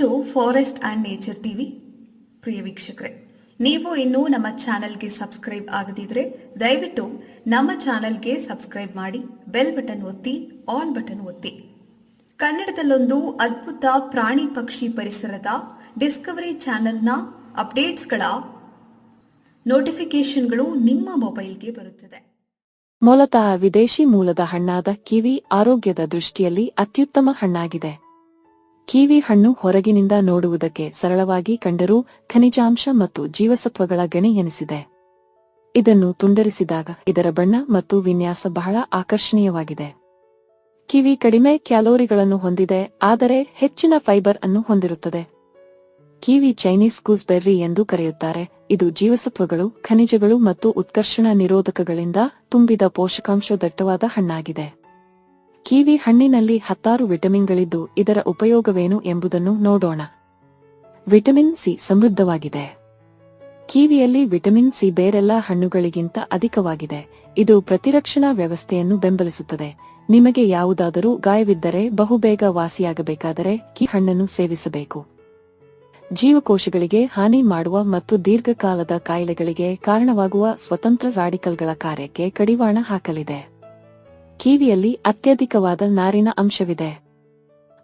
To forest and nature TV ಪ್ರಿಯ ವೀಕ್ಷಕರೇ, ನೀವು ಇನ್ನೂ ನಮ್ಮ ಚಾನೆಲ್ಗೆ ಸಬ್ಸ್ಕ್ರೈಬ್ ಆಗದಿದ್ರೆ ದಯವಿಟ್ಟು ನಮ್ಮ ಚಾನೆಲ್ಗೆ ಸಬ್ಸ್ಕ್ರೈಬ್ ಮಾಡಿ, ಬೆಲ್ ಬಟನ್ ಒತ್ತಿ, ಆಲ್ ಬಟನ್ ಒತ್ತಿ. ಕನ್ನಡದಲ್ಲೊಂದು ಅದ್ಭುತ ಪ್ರಾಣಿ ಪಕ್ಷಿ ಪರಿಸರದ ಡಿಸ್ಕವರಿ ಚಾನೆಲ್ನ ಅಪ್ಡೇಟ್ಸ್ಗಳ ನೋಟಿಫಿಕೇಶನ್ಗಳು ನಿಮ್ಮ ಮೊಬೈಲ್ಗೆ ಬರುತ್ತದೆ. ಮೂಲತಃ ವಿದೇಶಿ ಮೂಲದ ಹಣ್ಣಾದ ಕಿವಿ ಆರೋಗ್ಯದ ದೃಷ್ಟಿಯಲ್ಲಿ ಅತ್ಯುತ್ತಮ ಹಣ್ಣಾಗಿದೆ. ಕಿವಿ ಹಣ್ಣು ಹೊರಗಿನಿಂದ ನೋಡುವುದಕ್ಕೆ ಸರಳವಾಗಿ ಕಂಡರೂ ಖನಿಜಾಂಶ ಮತ್ತು ಜೀವಸತ್ವಗಳ ಗಣಿ ಎನಿಸಿದೆ. ಇದನ್ನು ತುಂಡರಿಸಿದಾಗ ಇದರ ಬಣ್ಣ ಮತ್ತು ವಿನ್ಯಾಸ ಬಹಳ ಆಕರ್ಷಣೀಯವಾಗಿದೆ. ಕಿವಿ ಕಡಿಮೆ ಕ್ಯಾಲೋರಿಗಳನ್ನು ಹೊಂದಿದೆ, ಆದರೆ ಹೆಚ್ಚಿನ ಫೈಬರ್ ಅನ್ನು ಹೊಂದಿರುತ್ತದೆ. ಕಿವಿ ಚೈನೀಸ್ ಗೂಸ್ಬೆರ್ರಿ ಎಂದು ಕರೆಯುತ್ತಾರೆ, ಇದು ಜೀವಸತ್ವಗಳು, ಖನಿಜಗಳು ಮತ್ತು ಉತ್ಕರ್ಷಣ ನಿರೋಧಕಗಳಿಂದ ತುಂಬಿದ ಪೋಷಕಾಂಶ ದಟ್ಟವಾದ ಹಣ್ಣಾಗಿದೆ. ಕಿವಿ ಹಣ್ಣಿನಲ್ಲಿ ಹತ್ತಾರು ವಿಟಮಿನ್ಗಳಿದ್ದು ಇದರ ಉಪಯೋಗವೇನು ಎಂಬುದನ್ನು ನೋಡೋಣ. ವಿಟಮಿನ್ ಸಿ ಸಮೃದ್ಧವಾಗಿದೆ. ಕಿವಿಯಲ್ಲಿ ವಿಟಮಿನ್ ಸಿ ಬೇರೆಲ್ಲ ಹಣ್ಣುಗಳಿಗಿಂತ ಅಧಿಕವಾಗಿದೆ. ಇದು ಪ್ರತಿರಕ್ಷಣಾ ವ್ಯವಸ್ಥೆಯನ್ನು ಬೆಂಬಲಿಸುತ್ತದೆ. ನಿಮಗೆ ಯಾವುದಾದರೂ ಗಾಯವಿದ್ದರೆ ಬಹುಬೇಗ ವಾಸಿಯಾಗಬೇಕಾದರೆ ಕಿ ಹಣ್ಣನ್ನು ಸೇವಿಸಬೇಕು. ಜೀವಕೋಶಗಳಿಗೆ ಹಾನಿ ಮಾಡುವ ಮತ್ತು ದೀರ್ಘಕಾಲದ ಕಾಯಿಲೆಗಳಿಗೆ ಕಾರಣವಾಗುವ ಸ್ವತಂತ್ರ ರಾಡಿಕಲ್ಗಳ ಕಾರ್ಯಕ್ಕೆ ಕಡಿವಾಣ ಹಾಕಲಿದೆ. ಕಿವಿಯಲ್ಲಿ ಅತ್ಯಧಿಕವಾದ ನಾರಿನ ಅಂಶವಿದೆ.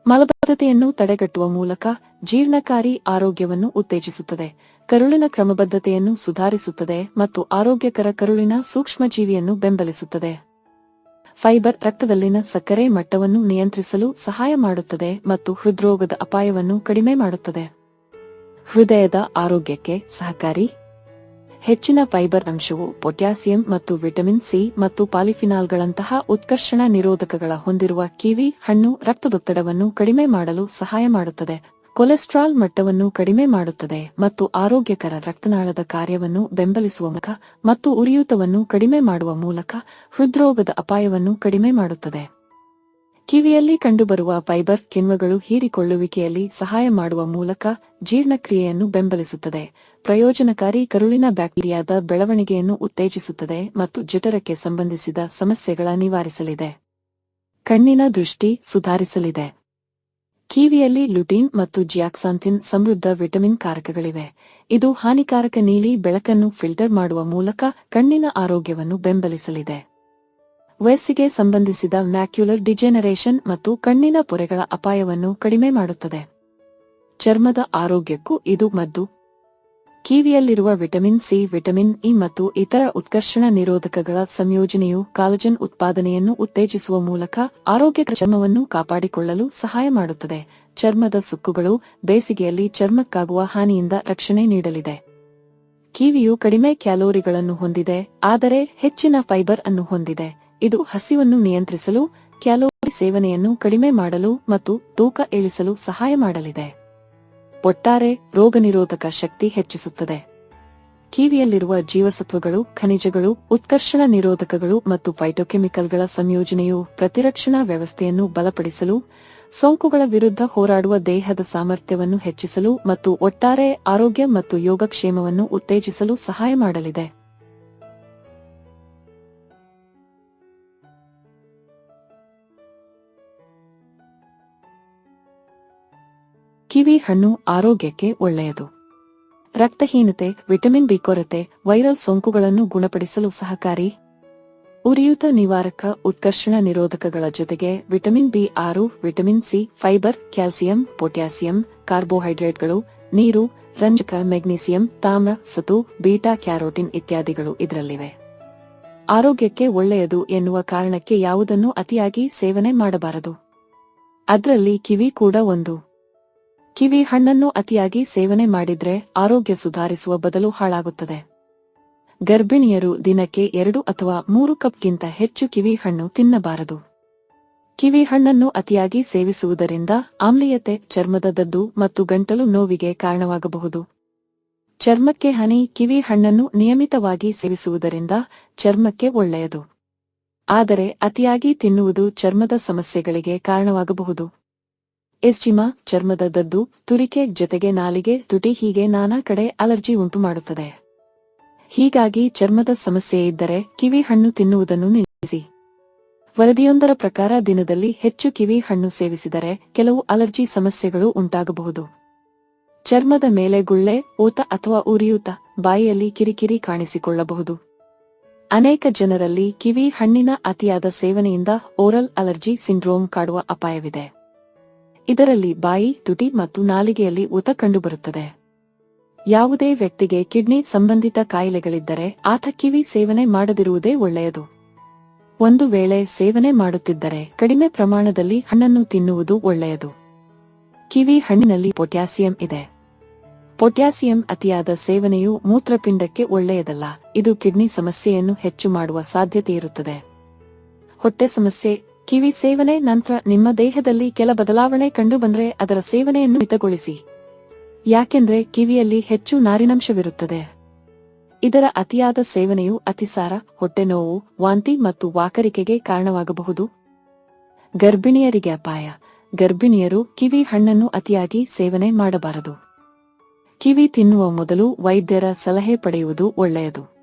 ಮಲಬದ್ಧತೆಯನ್ನು ತಡೆಗಟ್ಟುವ ಮೂಲಕ ಜೀರ್ಣಕಾರಿ ಆರೋಗ್ಯವನ್ನು ಉತ್ತೇಜಿಸುತ್ತದೆ. ಕರುಳಿನ ಕ್ರಮಬದ್ಧತೆಯನ್ನು ಸುಧಾರಿಸುತ್ತದೆ ಮತ್ತು ಆರೋಗ್ಯಕರ ಕರುಳಿನ ಸೂಕ್ಷ್ಮಜೀವಿಯನ್ನು ಬೆಂಬಲಿಸುತ್ತದೆ. ಫೈಬರ್ ರಕ್ತದಲ್ಲಿನ ಸಕ್ಕರೆ ಮಟ್ಟವನ್ನು ನಿಯಂತ್ರಿಸಲು ಸಹಾಯ ಮಾಡುತ್ತದೆ ಮತ್ತು ಹೃದ್ರೋಗದ ಅಪಾಯವನ್ನು ಕಡಿಮೆ ಮಾಡುತ್ತದೆ. ಹೃದಯದ ಆರೋಗ್ಯಕ್ಕೆ ಸಹಕಾರಿ ಹೆಚ್ಚಿನ ಫೈಬರ್ ಅಂಶವು ಪೊಟ್ಯಾಸಿಯಂ ಮತ್ತು ವಿಟಮಿನ್ ಸಿ ಮತ್ತು ಪಾಲಿಫಿನಾಲ್ಗಳಂತಹ ಉತ್ಕರ್ಷಣ ನಿರೋಧಕಗಳ ಹೊಂದಿರುವ ಕಿವಿ, ಹಣ್ಣು, ರಕ್ತದೊತ್ತಡವನ್ನು ಕಡಿಮೆ ಮಾಡಲು ಸಹಾಯ ಮಾಡುತ್ತದೆ. ಕೊಲೆಸ್ಟ್ರಾಲ್ ಮಟ್ಟವನ್ನು ಕಡಿಮೆ ಮಾಡುತ್ತದೆ ಮತ್ತು ಆರೋಗ್ಯಕರ ರಕ್ತನಾಳದ ಕಾರ್ಯವನ್ನು ಬೆಂಬಲಿಸುವ ಮೂಲಕ ಮತ್ತು ಉರಿಯೂತವನ್ನು ಕಡಿಮೆ ಮಾಡುವ ಮೂಲಕ ಹೃದ್ರೋಗದ ಅಪಾಯವನ್ನು ಕಡಿಮೆ ಮಾಡುತ್ತದೆ. ಕಿವಿಯಲ್ಲಿ ಕಂಡುಬರುವ ಫೈಬರ್ ಕಿಣ್ವಗಳು ಹೀರಿಕೊಳ್ಳುವಿಕೆಯಲ್ಲಿ ಸಹಾಯ ಮಾಡುವ ಮೂಲಕ ಜೀರ್ಣಕ್ರಿಯೆಯನ್ನು ಬೆಂಬಲಿಸುತ್ತದೆ. ಪ್ರಯೋಜನಕಾರಿ ಕರುಳಿನ ಬ್ಯಾಕ್ಟೀರಿಯಾದ ಬೆಳವಣಿಗೆಯನ್ನು ಉತ್ತೇಜಿಸುತ್ತದೆ ಮತ್ತು ಜಠರಕ್ಕೆ ಸಂಬಂಧಿಸಿದ ಸಮಸ್ಯೆಗಳ ನಿವಾರಿಸಲಿದೆ. ಕಣ್ಣಿನ ದೃಷ್ಟಿ ಸುಧಾರಿಸಲಿದೆ. ಕಿವಿಯಲ್ಲಿ ಲುಟೀನ್ ಮತ್ತು ಜಿಯಾಕ್ಸಾಂಥಿನ್ ಸಮೃದ್ಧ ವಿಟಮಿನ್ ಕಾರಕಗಳಿವೆ. ಇದು ಹಾನಿಕಾರಕ ನೀಲಿ ಬೆಳಕನ್ನು ಫಿಲ್ಟರ್ ಮಾಡುವ ಮೂಲಕ ಕಣ್ಣಿನ ಆರೋಗ್ಯವನ್ನು ಬೆಂಬಲಿಸಲಿದೆ. ವಯಸ್ಸಿಗೆ ಸಂಬಂಧಿಸಿದ ಮ್ಯಾಕ್ಯುಲರ್ ಡಿಜೆನರೇಷನ್ ಮತ್ತು ಕಣ್ಣಿನ ಪೊರೆಗಳ ಅಪಾಯವನ್ನು ಕಡಿಮೆ ಮಾಡುತ್ತದೆ. ಚರ್ಮದ ಆರೋಗ್ಯಕ್ಕೂ ಇದು ಮದ್ದು. ಕಿವಿಯಲ್ಲಿರುವ ವಿಟಮಿನ್ ಸಿ, ವಿಟಮಿನ್ ಇ ಮತ್ತು ಇತರ ಉತ್ಕರ್ಷಣ ನಿರೋಧಕಗಳ ಸಂಯೋಜನೆಯು ಕಾಲಜನ್ ಉತ್ಪಾದನೆಯನ್ನು ಉತ್ತೇಜಿಸುವ ಮೂಲಕ ಆರೋಗ್ಯಕರ ಚರ್ಮವನ್ನು ಕಾಪಾಡಿಕೊಳ್ಳಲು ಸಹಾಯ ಮಾಡುತ್ತದೆ. ಚರ್ಮದ ಸುಕ್ಕುಗಳು ಬೇಸಿಗೆಯಲ್ಲಿ ಚರ್ಮಕ್ಕಾಗುವ ಹಾನಿಯಿಂದ ರಕ್ಷಣೆ ನೀಡಲಿದೆ. ಕಿವಿಯು ಕಡಿಮೆ ಕ್ಯಾಲೋರಿಗಳನ್ನು ಹೊಂದಿದೆ, ಆದರೆ ಹೆಚ್ಚಿನ ಫೈಬರ್ ಅನ್ನು ಹೊಂದಿದೆ. ಇದು ಹಸಿವನ್ನು ನಿಯಂತ್ರಿಸಲು, ಕ್ಯಾಲೋರಿ ಸೇವನೆಯನ್ನು ಕಡಿಮೆ ಮಾಡಲು ಮತ್ತು ತೂಕ ಇಳಿಸಲು ಸಹಾಯ ಮಾಡಲಿದೆ. ಒಟ್ಟಾರೆ ರೋಗನಿರೋಧಕ ಶಕ್ತಿ ಹೆಚ್ಚಿಸುತ್ತದೆ. ಕಿವಿಯಲ್ಲಿರುವ ಜೀವಸತ್ವಗಳು, ಖನಿಜಗಳು, ಉತ್ಕರ್ಷಣ ನಿರೋಧಕಗಳು ಮತ್ತು ಫೈಟೋಕೆಮಿಕಲ್ಗಳ ಸಂಯೋಜನೆಯು ಪ್ರತಿರಕ್ಷಣಾ ವ್ಯವಸ್ಥೆಯನ್ನು ಬಲಪಡಿಸಲು, ಸೋಂಕುಗಳ ವಿರುದ್ಧ ಹೋರಾಡುವ ದೇಹದ ಸಾಮರ್ಥ್ಯವನ್ನು ಹೆಚ್ಚಿಸಲು ಮತ್ತು ಒಟ್ಟಾರೆ ಆರೋಗ್ಯ ಮತ್ತು ಯೋಗಕ್ಷೇಮವನ್ನು ಉತ್ತೇಜಿಸಲು ಸಹಾಯ ಮಾಡಲಿದೆ. ಕಿವಿ, ಹಣ್ಣು ಆರೋಗ್ಯಕ್ಕೆ ಒಳ್ಳೆಯದು. ರಕ್ತಹೀನತೆ, ವಿಟಮಿನ್ ಬಿ ಕೊರತೆ, ವೈರಲ್ ಸೋಂಕುಗಳನ್ನು ಗುಣಪಡಿಸಲು ಸಹಕಾರಿ. ಉರಿಯೂತ ನಿವಾರಕ, ಉತ್ಕರ್ಷಣ ನಿರೋಧಕಗಳ ಜೊತೆಗೆ ವಿಟಮಿನ್ ಬಿ ಆರು, vitamin C, fibre, calcium, potassium, ಕಾರ್ಬೋಹೈಡ್ರೇಟ್ಗಳು, ನೀರು, ರಂಜಕ, ಮೆಗ್ನೀಸಿಯಂ, ತಾಮ್ರ, ಸತು, ಬೀಟಾ, ಕ್ಯಾರೋಟಿನ್ ಇತ್ಯಾದಿಗಳು ಇದರಲ್ಲಿವೆ. ಆರೋಗ್ಯಕ್ಕೆ ಒಳ್ಳೆಯದು ಎನ್ನುವ ಕಾರಣಕ್ಕೆ ಯಾವುದನ್ನು ಅತಿಯಾಗಿ ಸೇವನೆ ಮಾಡಬಾರದು. ಅದರಲ್ಲಿ ಕಿವಿ ಕೂಡ ಒಂದು. ಕಿವಿ ಹಣ್ಣನ್ನು ಅತಿಯಾಗಿ ಸೇವನೆ ಮಾಡಿದ್ರೆ ಆರೋಗ್ಯ ಸುಧಾರಿಸುವ ಬದಲು ಹಾಳಾಗುತ್ತದೆ. ಗರ್ಭಿಣಿಯರು ದಿನಕ್ಕೆ ಎರಡು ಅಥವಾ ಮೂರು ಕಪ್ಗಿಂತ ಹೆಚ್ಚು ಕಿವಿ ಹಣ್ಣು ತಿನ್ನಬಾರದು. ಕಿವಿ ಹಣ್ಣನ್ನು ಅತಿಯಾಗಿ ಸೇವಿಸುವುದರಿಂದ ಆಮ್ಲೀಯತೆ, ಚರ್ಮದ ದದ್ದು ಮತ್ತು ಗಂಟಲು ನೋವಿಗೆ ಕಾರಣವಾಗಬಹುದು. ಚರ್ಮಕ್ಕೆ ಹನಿ ಕಿವಿ ಹಣ್ಣನ್ನು ನಿಯಮಿತವಾಗಿ ಸೇವಿಸುವುದರಿಂದ ಚರ್ಮಕ್ಕೆ ಒಳ್ಳೆಯದು. ಆದರೆ ಅತಿಯಾಗಿ ತಿನ್ನುವುದು ಚರ್ಮದ ಸಮಸ್ಯೆಗಳಿಗೆ ಕಾರಣವಾಗಬಹುದು. ಎಸ್ಜಿಮಾ ಚರ್ಮದ ದದ್ದು ತುರಿಕೆ ಜೊತೆಗೆ ನಾಲಿಗೆ ತುಟಿ ಹೀಗೆ ನಾನಾ ಕಡೆ ಅಲರ್ಜಿ ಉಂಟುಮಾಡುತ್ತದೆ ಹೀಗಾಗಿ ಚರ್ಮದ ಸಮಸ್ಯೆ ಇದ್ದರೆ ಕಿವಿ ಹಣ್ಣು ತಿನ್ನುವುದನ್ನು ನಿಲ್ಲಿಸಿ. ವರದಿಯೊಂದರ ಪ್ರಕಾರ ದಿನದಲ್ಲಿ ಹೆಚ್ಚು ಕಿವಿ ಹಣ್ಣು ಸೇವಿಸಿದರೆ ಕೆಲವು ಅಲರ್ಜಿ ಸಮಸ್ಯೆಗಳು ಉಂಟಾಗಬಹುದು. ಚರ್ಮದ ಮೇಲೆ ಗುಳ್ಳೆ ಊತ ಅಥವಾ ಉರಿಯೂತ ಬಾಯಿಯಲ್ಲಿ ಕಿರಿಕಿರಿ ಕಾಣಿಸಿಕೊಳ್ಳಬಹುದು. ಅನೇಕ ಜನರಲ್ಲಿ ಕಿವಿ ಹಣ್ಣಿನ ಅತಿಯಾದ ಸೇವನೆಯಿಂದ ಓರಲ್ ಅಲರ್ಜಿ ಸಿಂಡ್ರೋಮ್ ಕಾಡುವ ಅಪಾಯವಿದೆ. ಇದರಲ್ಲಿ ಬಾಯಿ, ತುಟಿ ಮತ್ತು ನಾಲಿಗೆಯಲ್ಲಿ ಊತ ಕಂಡುಬರುತ್ತದೆ. ಯಾವುದೇ ವ್ಯಕ್ತಿಗೆ ಕಿಡ್ನಿ ಸಂಬಂಧಿತ ಕಾಯಿಲೆಗಳಿದ್ದರೆ ಆತ ಕಿವಿ ಸೇವನೆ ಮಾಡದಿರುವುದೇ ಒಳ್ಳೆಯದು. ಒಂದು ವೇಳೆ ಸೇವನೆ ಮಾಡುತ್ತಿದ್ದರೆ ಕಡಿಮೆ ಪ್ರಮಾಣದಲ್ಲಿ ಹಣ್ಣನ್ನು ತಿನ್ನುವುದು ಒಳ್ಳೆಯದು. ಕಿವಿ ಹಣ್ಣಿನಲ್ಲಿ ಪೊಟ್ಯಾಸಿಯಂ ಇದೆ. ಪೊಟ್ಯಾಸಿಯಂ ಅತಿಯಾದ ಸೇವನೆಯು ಮೂತ್ರಪಿಂಡಕ್ಕೆ ಒಳ್ಳೆಯದಲ್ಲ, ಇದು ಕಿಡ್ನಿ ಸಮಸ್ಯೆಯನ್ನು ಹೆಚ್ಚು ಮಾಡುವ ಸಾಧ್ಯತೆಯಿರುತ್ತದೆ ಹೊಟ್ಟೆ ಸಮಸ್ಯೆ ಕಿವಿ ಸೇವನೆ ನಂತರ ನಿಮ್ಮ ದೇಹದಲ್ಲಿ ಕೆಲ ಬದಲಾವಣೆ ಕಂಡುಬಂದ್ರೆ ಅದರ ಸೇವನೆಯನ್ನು ಮಿತಗೊಳಿಸಿ. ಯಾಕೆಂದರೆ ಕಿವಿಯಲ್ಲಿ ಹೆಚ್ಚು ನಾರಿನಂಶವಿರುತ್ತದೆ. ಇದರ ಅತಿಯಾದ ಸೇವನೆಯು ಅತಿಸಾರ ಹೊಟ್ಟೆನೋವು ವಾಂತಿ ಮತ್ತು ವಾಕರಿಕೆಗೆ ಕಾರಣವಾಗಬಹುದು. ಗರ್ಭಿಣಿಯರಿಗೆ ಅಪಾಯ. ಗರ್ಭಿಣಿಯರು ಕಿವಿ ಹಣ್ಣನ್ನು ಅತಿಯಾಗಿ ಸೇವನೆ ಮಾಡಬಾರದು. ಕಿವಿ ತಿನ್ನುವ ಮೊದಲು ವೈದ್ಯರ ಸಲಹೆ ಪಡೆಯುವುದು ಒಳ್ಳೆಯದು.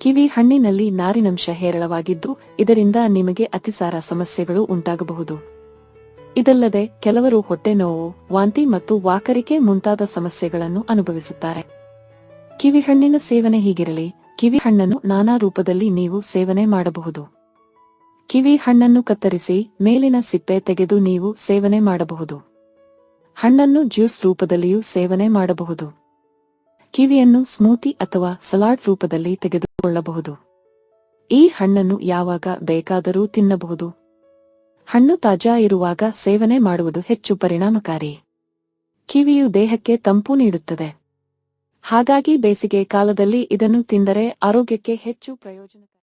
ಕಿವಿ ಹಣ್ಣಿನಲ್ಲಿ ನಾರಿನಂಶ ಹೇರಳವಾಗಿದ್ದು, ಇದರಿಂದ ನಿಮಗೆ ಅತಿಸಾರ ಸಮಸ್ಯೆಗಳು ಉಂಟಾಗಬಹುದು. ಇದಲ್ಲದೆ, ಕೆಲವರು ಹೊಟ್ಟೆ ನೋವು, ವಾಂತಿ ಮತ್ತು ವಾಕರಿಕೆ ಮುಂತಾದ ಸಮಸ್ಯೆಗಳನ್ನು ಅನುಭವಿಸುತ್ತಾರೆ. ಕಿವಿಹಣ್ಣಿನ ಸೇವನೆ ಹೀಗಿರಲಿ, ಕಿವಿ ಹಣ್ಣನ್ನು ನಾನಾ ರೂಪದಲ್ಲಿ ನೀವು ಸೇವನೆ ಮಾಡಬಹುದು. ಕಿವಿ ಹಣ್ಣನ್ನು ಕತ್ತರಿಸಿ, ಮೇಲಿನ ಸಿಪ್ಪೆ ತೆಗೆದು ನೀವು ಸೇವನೆ ಮಾಡಬಹುದು. ಹಣ್ಣನ್ನು ಜ್ಯೂಸ್ ರೂಪದಲ್ಲಿಯೂ ಸೇವನೆ ಮಾಡಬಹುದು. ಕಿವಿಯನ್ನು ಸ್ಮೂತಿ ಅಥವಾ ಸಲಾಡ್ ರೂಪದಲ್ಲಿ ತೆಗೆದುಕೊಳ್ಳಬಹುದು. ಈ ಹಣ್ಣನ್ನು ಯಾವಾಗ ಬೇಕಾದರೂ ತಿನ್ನಬಹುದು. ಹಣ್ಣು ತಾಜಾ ಇರುವಾಗ ಸೇವನೆ ಮಾಡುವುದು ಹೆಚ್ಚು ಪರಿಣಾಮಕಾರಿ. ಕಿವಿಯು ದೇಹಕ್ಕೆ ತಂಪು ನೀಡುತ್ತದೆ. ಹಾಗಾಗಿ ಬೇಸಿಗೆ ಕಾಲದಲ್ಲಿ ಇದನ್ನು ತಿಂದರೆ ಆರೋಗ್ಯಕ್ಕೆ ಹೆಚ್ಚು ಪ್ರಯೋಜನಕಾರಿ.